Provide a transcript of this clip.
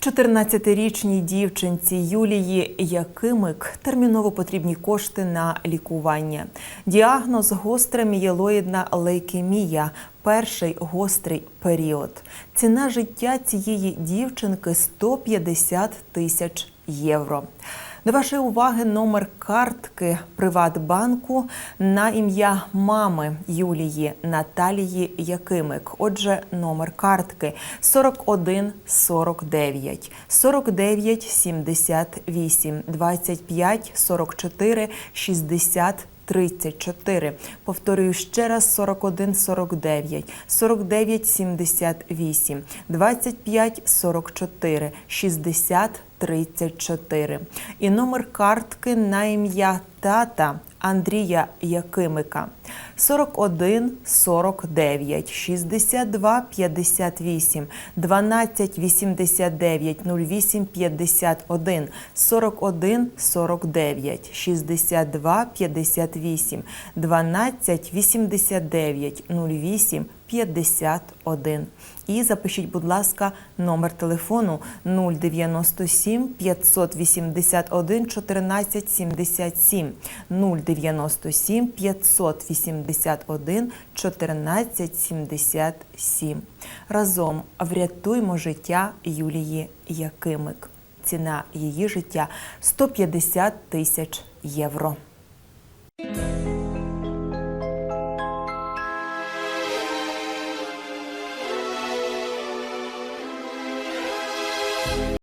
14-річній дівчинці Юлії Якимик терміново потрібні кошти на лікування. Діагноз гостра мієлоїдна лейкемія. Перший гострий період. Ціна життя цієї дівчинки 150 тисяч євро. До вашої уваги номер картки Приватбанку на ім'я мами Юлії Наталії Якимик. Отже, номер картки 41 49 49 78 25 44 60 34. Повторюю ще раз 41 49 49 78 25 44 60 34. І номер картки на ім'я тата Андрія Якимика 41 49 62 58 12 89 08 51 41 49 62 58 12 89 08 51. І запишіть, будь ласка, номер телефону 097 581 14 77 097 581 1477. Разом врятуймо життя Юлії Якимик. Ціна її життя 150 тисяч євро.